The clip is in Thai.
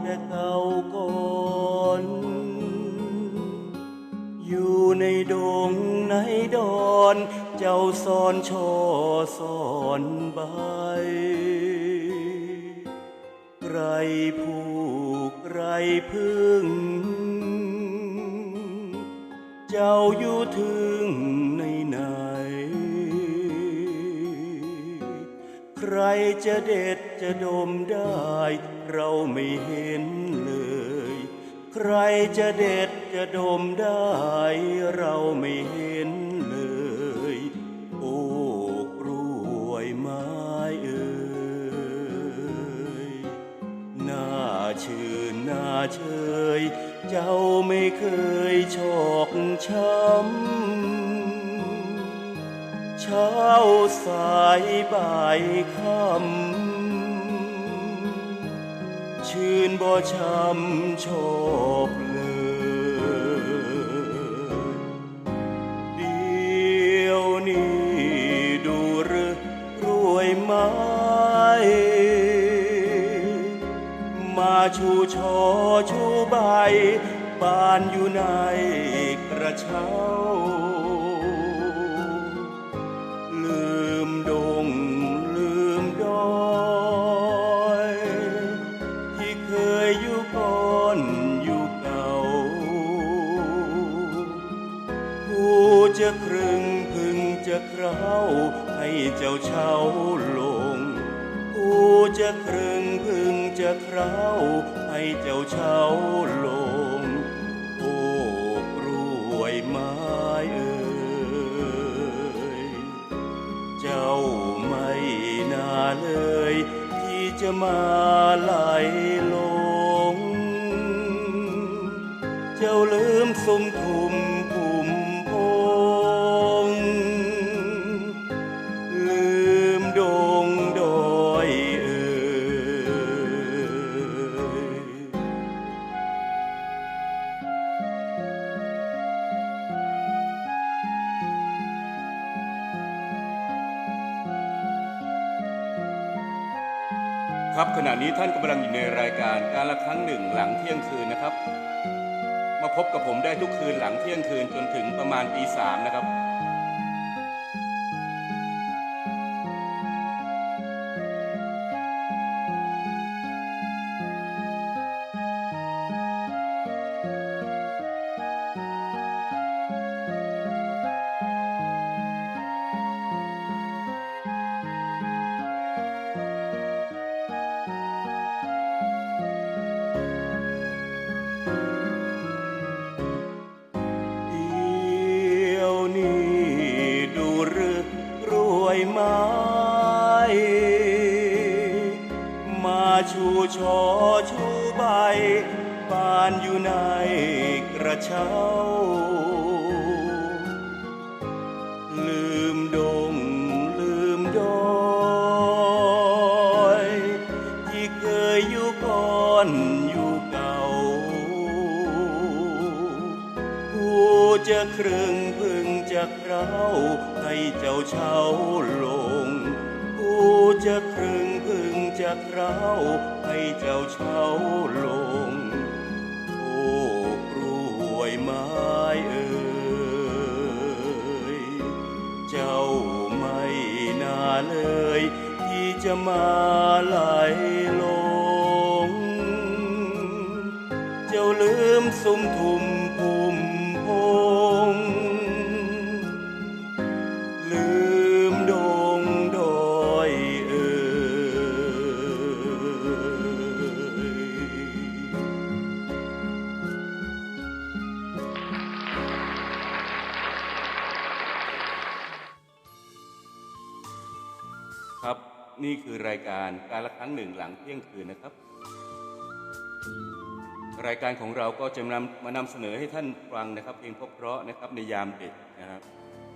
แต่เก่าก่อนอยู่ในดงในดอน เจ้าสอนช่อสอนใบ ไรผูกไรพึ่ง เจ้าอยู่ถึง ใครจะเด็ดจะดมได้ เราไม่เห็นเลย ใครจะเด็ดจะดมได้ เราไม่เห็นเลย โอ้กล้วยไม้เอ่ยน่าชื่นน่าเชย เจ้าไม่เคยชอกช้ำ เช้าสายบ่ายค่ำชื่นบ่ช้ำชอกเลยเดี๋ยวนี้ดูหรือรวยไม้มาชูชอชูใบ บานอยู่ในกระเช้า ให้เจ้าเช่าลงผู้จะครึ่งพึงจะเคร้าให้เจ้าเช่าลงโอ้กล้วยไม้เอ่ยเจ้าไม่น่าเลย ที่จะมาไหลลง เจ้าลืมสมทุม ครับขณะนี้ท่านกำลังอยู่ในรายการการละครั้งหนึ่งหลังเที่ยงคืนนะครับ มาพบกับผมได้ทุกคืนหลังเที่ยงคืนจนถึงประมาณตีสามนะครับ ใบบานอยู่ในกระเช้า ลืมดงลืมดอยที่เคยอยู่ก่อนอยู่เก่าผู้จะครึ่งพึงจะเคราให้เจ้าเช่าลงผู้จะครึ่ง พึงจะเราให้เจ้าเช่าลงโอ้กล้วยไม้เอ่ยเจ้าไม่น่าเลย ที่จะมาไหลลง เจ้าลืมสุมทุมภูมิ นี่คือรายการการละครั้งหนึ่งหลังเที่ยงคืนนะครับ รายการของเราก็จะนำมานำเสนอให้ท่านฟังนะครับ เพลงเพราะๆนะครับในยามเด็กนะครับ